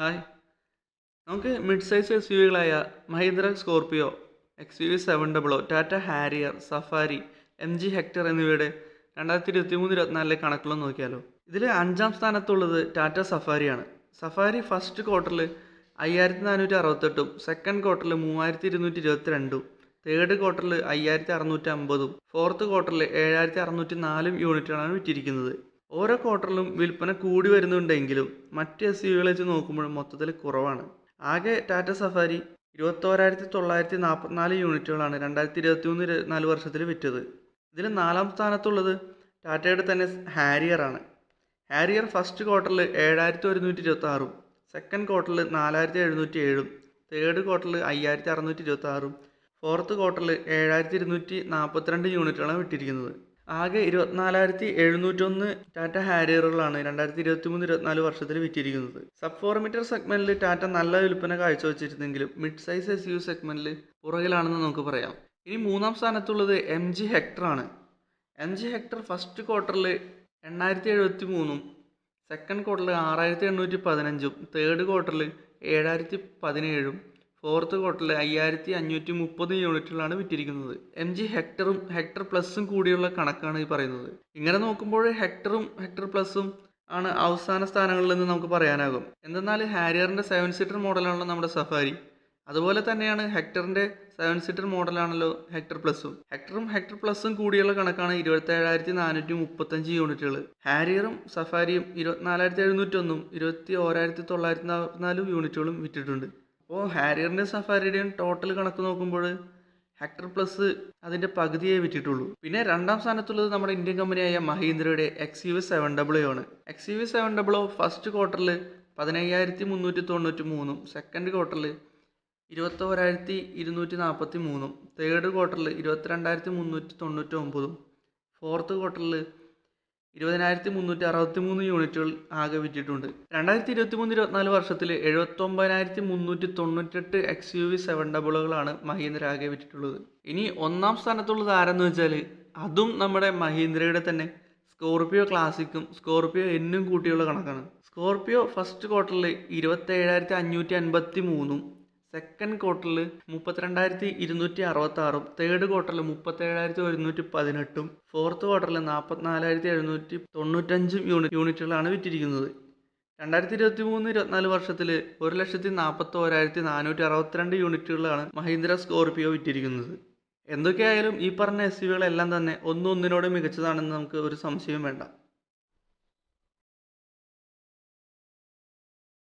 Hi. നമുക്ക് mid size S U വികളായ Mahindra Scorpio X U V seven double O Tata Harrier Safari M G Hector എന്നിവയുടെ രണ്ടായിരത്തി ഇരുപത്തി മൂന്ന് ഇരുപത്തിനാലിലെ കണക്കുകൾ നോക്കിയാലോ. ഇതിൽ അഞ്ചാം സ്ഥാനത്തുള്ളത് ടാറ്റ സഫാരിയാണ്. സഫാരി ഫസ്റ്റ് ക്വാർട്ടറിൽ അയ്യായിരത്തി നാനൂറ്റി അറുപത്തെട്ടും സെക്കൻഡ് ക്വാർട്ടറിൽ മൂവായിരത്തി ഇരുന്നൂറ്റി ഇരുപത്തി രണ്ടും തേർഡ് ക്വാർട്ടറിൽ അയ്യായിരത്തി അറുന്നൂറ്റി അമ്പതും ഫോർത്ത് ക്വാർട്ടറിൽ ഏഴായിരത്തി അറുന്നൂറ്റി നാലും യൂണിറ്റുകളാണ് വിറ്റിരിക്കുന്നത്. ഓരോ ക്വാർട്ടറിലും വിൽപ്പന കൂടി വരുന്നുണ്ടെങ്കിലും മറ്റ് എസ് യുകളെ വെച്ച് നോക്കുമ്പോൾ മൊത്തത്തിൽ കുറവാണ്. ആകെ ടാറ്റ സഫാരി ഇരുപത്തോരായിരത്തി തൊള്ളായിരത്തി നാൽപ്പത്തിനാല് യൂണിറ്റുകളാണ് രണ്ടായിരത്തി ഇരുപത്തി മൂന്ന് ഇരുപത്തിനാല് വർഷത്തിൽ വിറ്റത്. ഇതിൽ നാലാം സ്ഥാനത്തുള്ളത് ടാറ്റയുടെ തന്നെ ഹാരിയർ ആണ്. ഹാരിയർ ഫസ്റ്റ് ക്വാർട്ടറിൽ ഏഴായിരത്തി ഒരുന്നൂറ്റി ഇരുപത്തി ആറും സെക്കൻഡ് ക്വാർട്ടറിൽ നാലായിരത്തി എഴുന്നൂറ്റി ഏഴും തേർഡ് ക്വാർട്ടറിൽ അയ്യായിരത്തി അറുന്നൂറ്റി ഇരുപത്തി ആറും ഫോർത്ത് ക്വാർട്ടറിൽ ഏഴായിരത്തി ഇരുന്നൂറ്റി നാൽപ്പത്തിരണ്ട് യൂണിറ്റുകളാണ് വിറ്റിരിക്കുന്നത് ആകെ ഇരുപത്തിനാലായിരത്തി എഴുന്നൂറ്റൊന്ന് ടാറ്റ ഹാരിയറുകളാണ് രണ്ടായിരത്തി ഇരുപത്തി മൂന്ന് ഇരുപത്തിനാല് വർഷത്തിൽ വിറ്റിരിക്കുന്നത്. സബ് ഫോർ മീറ്റർ സെഗ്മെന്റിൽ ടാറ്റ നല്ല വിൽപ്പന കാഴ്ചവെച്ചിരുന്നെങ്കിലും മിഡ് സൈസ് എസ് യു സെഗ്മെന്റിൽ പുറകിലാണെന്ന് നമുക്ക് പറയാം. ഇനി മൂന്നാം സ്ഥാനത്തുള്ളത് എം ജി ഹെക്ടറാണ് എം ജി ഹെക്ടർ ഫസ്റ്റ് ക്വാർട്ടറിൽ എണ്ണായിരത്തി എഴുപത്തി മൂന്നും സെക്കൻഡ് ക്വാർട്ടറിൽ ആറായിരത്തി എണ്ണൂറ്റി പതിനഞ്ചും തേർഡ് ക്വാർട്ടറിൽ ഏഴായിരത്തി പതിനേഴും ഫോർത്ത് ക്വാർട്ടറിൽ അയ്യായിരത്തി അഞ്ഞൂറ്റി മുപ്പത് യൂണിറ്റുകളാണ് വിറ്റിരിക്കുന്നത്. എം ജി ഹെക്ടറും ഹെക്ടർ പ്ലസും കൂടിയുള്ള കണക്കാണ് ഈ പറയുന്നത്. ഇങ്ങനെ നോക്കുമ്പോൾ ഹെക്ടറും ഹെക്ടർ പ്ലസും ആണ് അവസാന സ്ഥാനങ്ങളിൽ നിന്ന് നമുക്ക് പറയാനാകും. എന്തെന്നാൽ ഹാരിയറിന്റെ സെവൻ സീറ്റർ മോഡലാണല്ലോ നമ്മുടെ സഫാരി. അതുപോലെ തന്നെയാണ് ഹെക്ടറിന്റെ സെവൻ സീറ്റർ മോഡലാണല്ലോ ഹെക്ടർ പ്ലസും. ഹെക്ടറും ഹെക്ടർ പ്ലസും കൂടിയുള്ള കണക്കാണ് ഇരുപത്തേഴായിരത്തി നാനൂറ്റി മുപ്പത്തഞ്ച് യൂണിറ്റുകൾ. ഹാരിയറും സഫാരിയും ഇരുപത്തിനാലായിരത്തി എഴുന്നൂറ്റൊന്നും ഇരുപത്തി ഓരായിരത്തി തൊള്ളായിരത്തി നാൽപ്പത്തിനാലും യൂണിറ്റുകളും വിറ്റിട്ടുണ്ട്. അപ്പോൾ ഹാരിയറിന്റെയും സഫാരിയുടെയും ടോട്ടൽ കണക്ക് നോക്കുമ്പോൾ ഹെക്ടർ പ്ലസ് അതിന്റെ പകുതിയെ വിറ്റിട്ടുള്ളൂ. പിന്നെ രണ്ടാം സ്ഥാനത്തുള്ളത് നമ്മുടെ ഇന്ത്യൻ കമ്പനിയായ മഹീന്ദ്രയുടെ എക്സ് യു സെവൻ ഡബിൾ ആണ് X U V seven double first ക്വാർട്ടറിൽ പതിനയ്യായിരത്തി മുന്നൂറ്റി തൊണ്ണൂറ്റി മൂന്നും സെക്കൻഡ് ക്വാർട്ടറിൽ ഇരുപത്തോരായിരത്തി ഇരുന്നൂറ്റി നാൽപ്പത്തി മൂന്നും തേർഡ് ക്വാർട്ടറിൽ ഇരുപത്തിരണ്ടായിരത്തി മുന്നൂറ്റി തൊണ്ണൂറ്റി ഒമ്പതും ഫോർത്ത് ക്വാർട്ടറിൽ ഇരുപതിനായിരത്തി മുന്നൂറ്റി അറുപത്തി മൂന്ന് യൂണിറ്റുകൾ ആകെ വിറ്റിട്ടുണ്ട്. രണ്ടായിരത്തി ഇരുപത്തി മൂന്ന് ഇരുപത്തിനാല് വർഷത്തിൽ എഴുപത്തൊമ്പതിനായിരത്തി മുന്നൂറ്റി തൊണ്ണൂറ്റെട്ട് എക്സ് യു വി സെവൻ ഡബിളുകളാണ് മഹീന്ദ്ര ആകെ വിറ്റിട്ടുള്ളത്. ഇനി ഒന്നാം സ്ഥാനത്തുള്ളത് ആരെന്ന് വെച്ചാൽ അതും നമ്മുടെ മഹീന്ദ്രയുടെ തന്നെ. സ്കോർപിയോ ക്ലാസിക്കും സ്കോർപിയോ എന്നും കൂട്ടിയുള്ള കണക്കാണ്. സ്കോർപിയോ ഫസ്റ്റ് ക്വാർട്ടറിൽ ഇരുപത്തേഴായിരത്തി അഞ്ഞൂറ്റി അൻപത്തി മൂന്നും സെക്കൻഡ് ക്വാർട്ടറിൽ മുപ്പത്തിരണ്ടായിരത്തി ഇരുന്നൂറ്റി അറുപത്തി ആറും തേർഡ് ക്വാർട്ടറിൽ മുപ്പത്തേഴായിരത്തി ഒരുന്നൂറ്റി പതിനെട്ടും ഫോർത്ത് ക്വാർട്ടറിൽ നാൽപ്പത്തിനാലായിരത്തി എഴുന്നൂറ്റി തൊണ്ണൂറ്റഞ്ചും യൂണിറ്റ് യൂണിറ്റുകളാണ് വിറ്റിരിക്കുന്നത്. രണ്ടായിരത്തി ഇരുപത്തി മൂന്ന് ഇരുപത്തിനാല് വർഷത്തിൽ ഒരു ലക്ഷത്തി നാൽപ്പത്തി ഓരായിരത്തി നാനൂറ്റി അറുപത്തിരണ്ട് യൂണിറ്റുകളാണ് മഹീന്ദ്ര സ്കോർപിയോ വിറ്റിരിക്കുന്നത്. എന്തൊക്കെയായാലും ഈ പറഞ്ഞ എസ് യുകളെല്ലാം തന്നെ ഒന്നൊന്നിനോട് മികച്ചതാണെന്ന് നമുക്ക് ഒരു സംശയവും വേണ്ട.